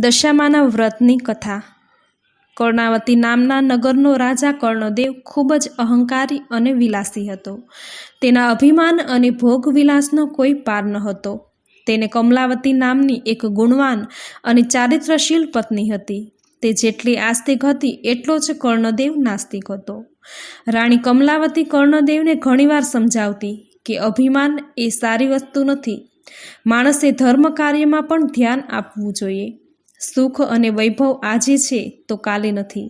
દશામાના વ્રતની કથા. કર્ણાવતી નામના નગરનો રાજા કર્ણદેવ ખૂબ જ અહંકારી અને વિલાસી હતો. તેના અભિમાન અને ભોગવિલાસનો કોઈ પાર ન હતો તેને કમલાવતી નામની એક ગુણવાન અને ચારિત્રશીલ પત્ની હતી. તે જેટલી આસ્તિક હતી, એટલો જ કર્ણદેવ નાસ્તિક હતો. રાણી કમલાવતી કર્ણદેવને ઘણીવાર સમજાવતી કે અભિમાન એ સારી વસ્તુ નથી. માણસે ધર્મ કાર્યમાં પણ ધ્યાન આપવું જોઈએ. સુખ અને વૈભવ આજે છે તો કાલે નથી.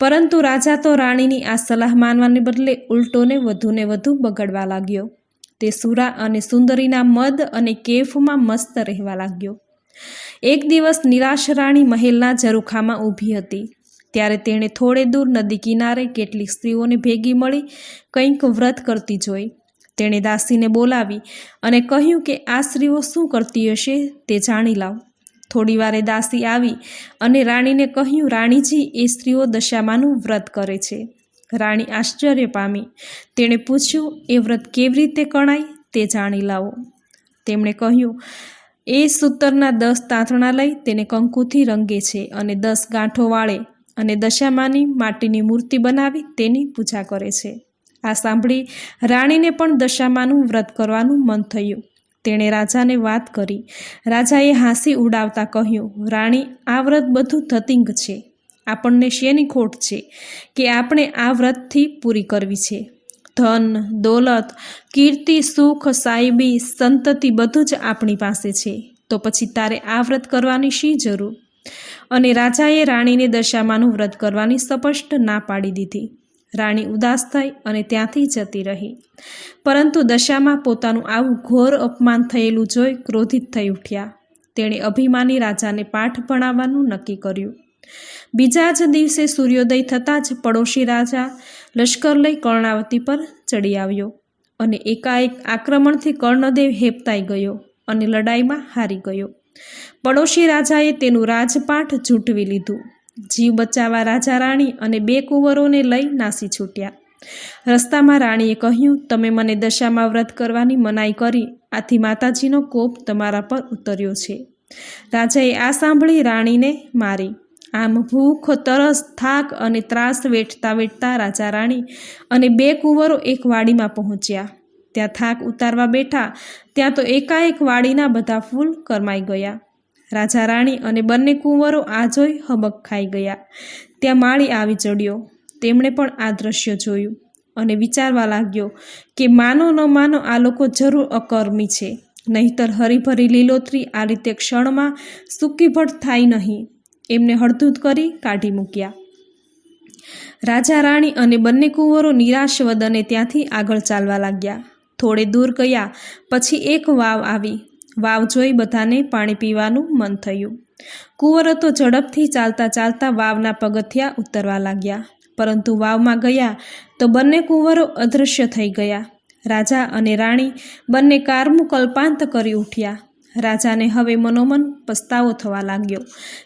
પરંતુ રાજા તો રાણીની આ સલાહ માનવાને બદલે ઉલટોને વધુને વધુ બગડવા લાગ્યો. તે સુરા અને સુંદરીના મદ અને કેફમાં મસ્ત રહેવા લાગ્યો. એક દિવસ નિરાશ રાણી મહેલના ઝરૂખામાં ઊભી હતી. ત્યારે તેણે થોડે દૂર નદી કિનારે કેટલીક સ્ત્રીઓને ભેગી મળી કંઈક વ્રત કરતી જોઈ. તેણે દાસીને બોલાવી અને કહ્યું કે આ સ્ત્રીઓ શું કરતી હશે તે જાણી લાવ. થોડી વારે દાસી આવી અને રાણીને કહ્યું, રાણીજી, એ સ્ત્રીઓ દશામાનું વ્રત કરે છે. રાણી આશ્ચર્ય પામી. તેણે પૂછ્યું, એ વ્રત કેવી રીતે કણાય તે જાણી લાવો. તેમણે કહ્યું, એ સૂતરના દસ તાંતણા લઈ તેને કંકુથી રંગે છે અને દસ ગાંઠો વાળે અને દશામાની માટીની મૂર્તિ બનાવી તેની પૂજા કરે છે. આ સાંભળી રાણીને પણ દશામાનું વ્રત કરવાનું મન થયું. તેણે રાજાને વાત કરી. રાજાએ હાંસી ઉડાવતા કહ્યું, રાણી, આ વ્રત બધું થતિંગ છે. આપણને શેની ખોટ છે કે આપણે આ વ્રતથી પૂરી કરવી છે? ધન, દોલત, કીર્તિ, સુખ સાહેબી સંતતિ બધું જ આપણી પાસે છે. તો પછી તારે આ વ્રત કરવાની શી જરૂર? અને રાજાએ રાણીને દશામાનું વ્રત કરવાની સ્પષ્ટ ના પાડી દીધી. રાણી ઉદાસ થઈ અને ત્યાંથી જતી રહી. પરંતુ દશામાં પોતાનું આવું ઘોર અપમાન થયેલું જોઈ ક્રોધિત થઈ ઉઠ્યા. તેણે અભિમાની રાજાને પાઠ ભણાવવાનું નક્કી કર્યું. બીજા જ દિવસે સૂર્યોદય થતાં જ પડોશી રાજા લશ્કર લઈ કર્ણાવતી પર ચડી આવ્યો અને એકાએક આક્રમણથી કર્ણદેવ હેપતાઈ ગયો અને લડાઈમાં હારી ગયો. પડોશી રાજાએ તેનું રાજપાઠ ઝૂંટવી લીધું. જીવ બચાવવા રાજા રાણી અને બે કુંવરોને લઈ નાસી છૂટ્યા. રસ્તામાં રાણીએ કહ્યું, તમે મને દશામાં વ્રત કરવાની મનાઈ કરી, આથી માતાજીનો કોપ તમારા પર ઉતર્યો છે. રાજાએ આ સાંભળી રાણીને મારી. આમ ભૂખ, તરસ, થાક અને ત્રાસ વેઠતા વેઠતા રાજા રાણી અને બે કુંવરો એક વાડીમાં પહોંચ્યા. ત્યાં થાક ઉતારવા બેઠા, ત્યાં તો એકાએક વાડીના બધા ફૂલ કરમાઈ ગયા. રાજા રાણી અને બંને કુંવરો આ જોઈ હબક ખાઈ ગયા. ત્યાં માળી આવી ચડ્યો. તેમણે પણ આ દ્રશ્ય જોયું અને વિચારવા લાગ્યો કે માનો ન માનો આ લોકો જરૂર અકર્મી છે. નહીતર હરીભરી લીલોતરી આ રીતે ક્ષણમાં સૂકીભટ થાય નહીં. એમને હળધૂત કરી કાઢી મૂક્યા. રાજા રાણી અને બંને કુંવરો નિરાશ વદને ત્યાંથી આગળ ચાલવા લાગ્યા. થોડે દૂર ગયા, પછી એક વાવ આવી. વાવ જોઈ બધાને પાણી પીવાનું મન થયું. કુંવરો તો ઝડપથી ચાલતા ચાલતા વાવના પગથિયા ઉતરવા લાગ્યા. પરંતુ વાવમાં ગયા તો બંને કુંવરો અદૃશ્ય થઈ ગયા. રાજા અને રાણી બંને કારમું કલ્પાંત કરી ઉઠ્યા. રાજાને હવે મનોમન પસ્તાવો થવા લાગ્યો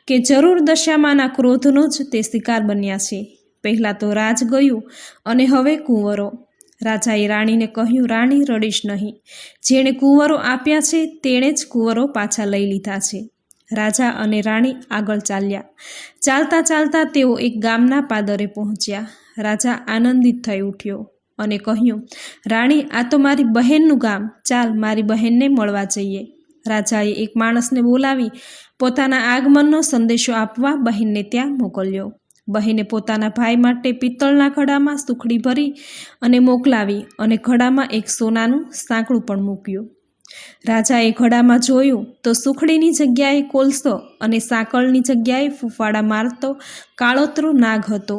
કે જરૂર દશામાના ક્રોધનો જ તે શિકાર બન્યા છે. પહેલાં તો રાજ ગયું અને હવે કુંવરો. રાજાએ રાણીને કહ્યું, રાણી રડીશ નહીં. જેણે કુંવરો આપ્યા છે, તેણે જ કુંવરો પાછા લઈ લીધા છે. રાજા અને રાણી આગળ ચાલ્યા. ચાલતા ચાલતા તેઓ એક ગામના પાદરે પહોંચ્યા. રાજા આનંદિત થઈ ઉઠ્યો અને કહ્યું, રાણી, આ તો મારી બહેનનું ગામ. ચાલ, મારી બહેનને મળવા જઈએ. રાજાએ એક માણસને બોલાવી પોતાના આગમનનો સંદેશો આપવા બહેનને ત્યાં મોકલ્યો. બહેને પોતાના ભાઈ માટે પિત્તળના ઘડામાં સુખડી ભરી અને મોકલાવી અને ઘડામાં એક સોનાનું સાંકળું પણ મૂક્યું. રાજાએ ઘડામાં જોયું તો સુખડીની જગ્યાએ કોલસો અને સાંકળની જગ્યાએ ફૂફાડા મારતો કાળોતરો નાગ હતો.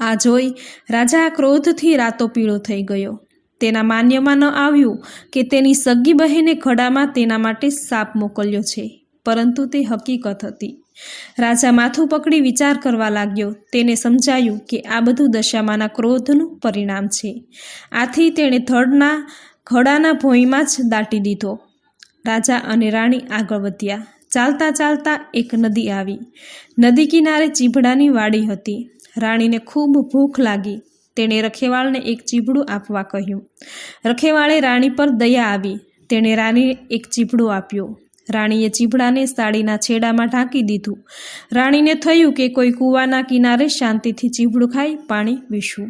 આ જોઈ રાજા ક્રોધથી રાતો પીળો થઈ ગયો. તેના માન્યમાં ન આવ્યું કે તેની સગી બહેને ઘડામાં તેના માટે સાપ મોકલ્યો છે, પરંતુ તે હકીકત હતી. રાજા માથું પકડી વિચાર કરવા લાગ્યો. તેને સમજાયું કે આ બધું દશામાના ક્રોધનું પરિણામ છે. આથી તેણે ધડના ઘડાના ભોંયમાં જ દાટી દીધો. રાજા અને રાણી આગળ વધ્યા. ચાલતા ચાલતા એક નદી આવી. નદી કિનારે ચીભડાની વાડી હતી. રાણીને ખૂબ ભૂખ લાગી. તેણે રખેવાળને એક ચીભડું આપવા કહ્યું. રખેવાળે રાણી પર દયા આવી. તેણે રાણીને એક ચીભડું આપ્યું. રાણીએ ચીભડાને સાડીના છેડામાં ઢાંકી દીધું. રાણીને થયું કે કોઈ કૂવાના કિનારે શાંતિથી ચીભડું ખાઈ પાણી પીશું.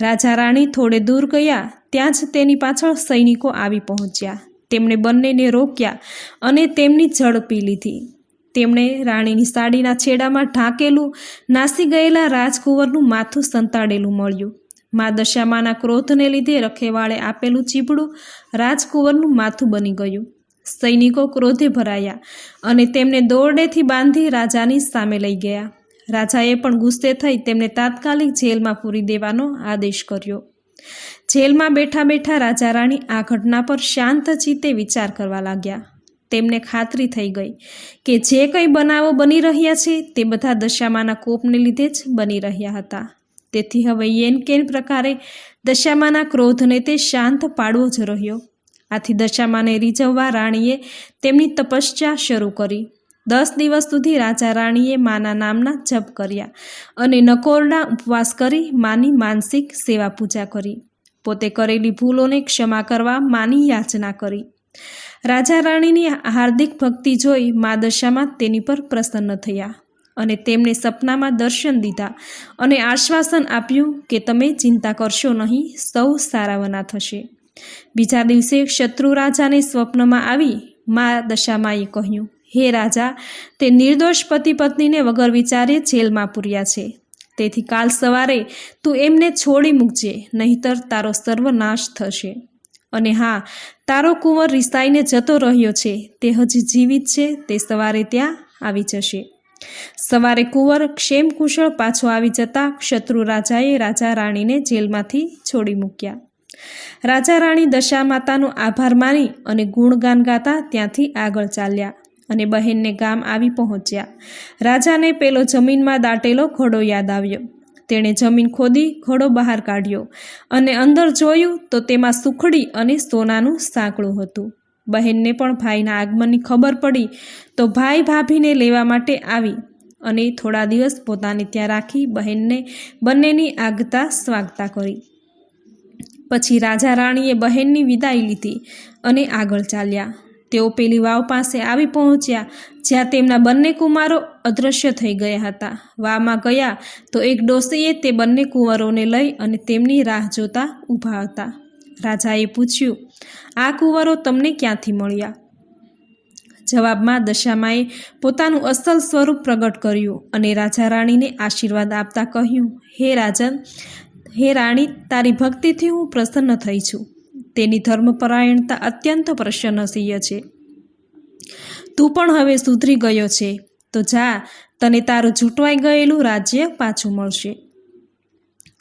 રાજા રાણી થોડે દૂર ગયા, ત્યાં જ તેની પાછળ સૈનિકો આવી પહોંચ્યા. તેમણે બંનેને રોક્યા અને તેમની ઝડપી લીધી. તેમણે રાણીની સાડીના છેડામાં ઢાંકેલું, નાસી ગયેલા રાજકુંવરનું માથું સંતાડેલું મળ્યું. મા દશામાના ક્રોધને લીધે રખેવાળે આપેલું ચીપડું રાજકુંવરનું માથું બની ગયું. સૈનિકો ક્રોધે ભરાયા અને તેમને દોરડેથી બાંધી રાજાની સામે લઈ ગયા. રાજાએ પણ ગુસ્સે થઈ તેમને તાત્કાલિક જેલમાં પૂરી દેવાનો આદેશ કર્યો. જેલમાં બેઠા બેઠા રાજા રાણી આ ઘટના પર શાંત ચિત્તે વિચાર કરવા લાગ્યા. તેમને ખાતરી થઈ ગઈ કે જે કંઈ બનાવો બની રહ્યા છે તે બધા દશામાના કોપને લીધે જ બની રહ્યા હતા. તેથી હવે યેન કેન પ્રકારે દશામાના ક્રોધને તે શાંત પાડવો જ રહ્યો. આથી દશામાને રીઝવવા રાણીએ તેમની તપસ્યા શરૂ કરી. દસ દિવસ સુધી રાજા રાણીએ માના નામના જપ કર્યા અને નકોરડા ઉપવાસ કરી માની માનસિક સેવા પૂજા કરી. પોતે કરેલી ભૂલોને ક્ષમા કરવા માની યાચના કરી. રાજા રાણીની હાર્દિક ભક્તિ જોઈ મા દશામાં તેની પર પ્રસન્ન થયા અને તેમને સપનામાં દર્શન દીધા અને આશ્વાસન આપ્યું કે તમે ચિંતા કરશો નહીં, સૌ સારાવના થશે. બીજા દિવસે શત્રુ રાજાને સ્વપ્નમાં આવી મા દશામાએ કહ્યું, હે રાજા, તે નિર્દોષ પતિ પત્નીને વગર વિચારે જેલમાં પૂર્યા છે. તેથી કાલ સવારે તું એમને છોડી મૂકજે, નહીતર તારો સર્વનાશ થશે. અને હા, તારો કુંવર રિસાઈને જતો રહ્યો છે, તે હજી જીવિત છે, તે સવારે ત્યાં આવી જશે. સવારે કુંવર ક્ષેમ કુશળ પાછો આવી જતા શત્રુ રાજાએ રાજા રાણીને જેલમાંથી છોડી મૂક્યા. રાજા રાણી દશા માતાનો આભાર માની અને ગુણગાન ગાતા ત્યાંથી આગળ ચાલ્યા અને બહેનને ગામ આવી પહોંચ્યા. રાજાને પેલો જમીનમાં દાટેલો ઘોડો યાદ આવ્યો. તેણે જમીન ખોદી, ઘોડો બહાર કાઢ્યો અને અંદર જોયું તો તેમાં સુખડી અને સોનાનું સાંકળું હતું. બહેનને પણ ભાઈના આગમનની ખબર પડી તો ભાઈ ભાભીને લેવા માટે આવી અને થોડા દિવસ પોતાને ત્યાં રાખી બહેનને બંનેની આગતા સ્વાગતા કરી. પછી રાજા રાણીએ બહેનની વિદાય લીધી અને આગળ ચાલ્યા. તેઓ પેલી વાવ પાસે આવી પહોંચ્યા, જ્યાં તેમના બંને કુમારો અદૃશ્ય થઈ ગયા હતા. વામાં ગયા તો એક ડોસીએ તે બંને કુંવરોને લઈ અને તેમની રાહ જોતા ઊભા હતા. રાજાએ પૂછ્યું, આ કુંવરો તમને ક્યાંથી મળ્યા? જવાબમાં દશામાએ પોતાનું અસલ સ્વરૂપ પ્રગટ કર્યું અને રાજા રાણીને આશીર્વાદ આપતા કહ્યું, હે રાજન હે રાણી, તારી ભક્તિથી હું પ્રસન્ન થઈ છું. તેની ધર્મપરાયણતા અત્યંત પ્રશંસનીય છે. તું પણ હવે સુધરી ગયો છે, તો જા, તને તારું છૂટવાઈ ગયેલું રાજ્ય પાછું મળશે.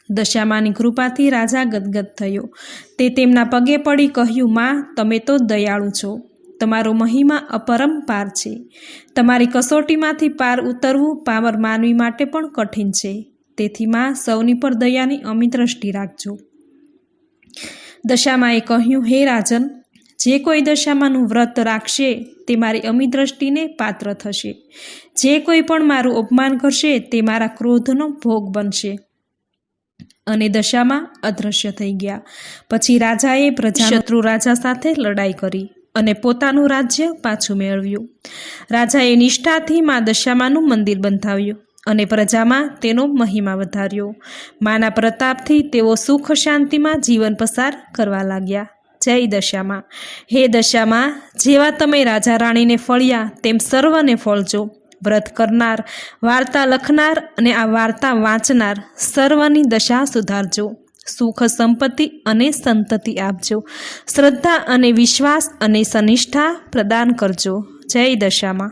દશામાની કૃપાથી રાજા ગદગદ થયો. તે તેમના પગે પડી કહ્યું, માં, તમે તો દયાળુ છો. તમારો મહિમા અપરંપાર છે. તમારી કસોટીમાંથી પાર ઉતરવું પામર માનવી માટે પણ કઠિન છે. તેથી માં સૌની પર દયાની અમી દ્રષ્ટિ રાખજો. દશામાએ કહ્યું, હે રાજન, જે કોઈ દશામાનું વ્રત રાખશે, તે મારી અમી દ્રષ્ટિને પાત્ર થશે. જે કોઈ પણ મારું અપમાન કરશે, તે મારા ક્રોધનો ભોગ બનશે. અને દશામાં અદૃશ્ય થઈ ગયા. પછી રાજાએ પ્રજાશત્રુ રાજા સાથે લડાઈ કરી અને પોતાનું રાજ્ય પાછું મેળવ્યું. રાજાએ નિષ્ઠાથી મા દશામાનું મંદિર બંધાવ્યું. અને પ્રજામાં તેનો મહિમા વધાર્યો. માના પ્રતાપથી તેઓ સુખ શાંતિમાં જીવન પસાર કરવા લાગ્યા. જય દશામાં. હે દશામાં, જેવા તમે રાજા રાણીને ફળ્યા, તેમ સર્વને ફળજો. વ્રત કરનાર, વાર્તા લખનાર અને આ વાર્તા વાંચનાર સર્વની દશા સુધારજો. સુખ સંપત્તિ અને સંતતિ આપજો. શ્રદ્ધા અને વિશ્વાસ અને સનિષ્ઠા પ્રદાન કરજો. જય દશામાં.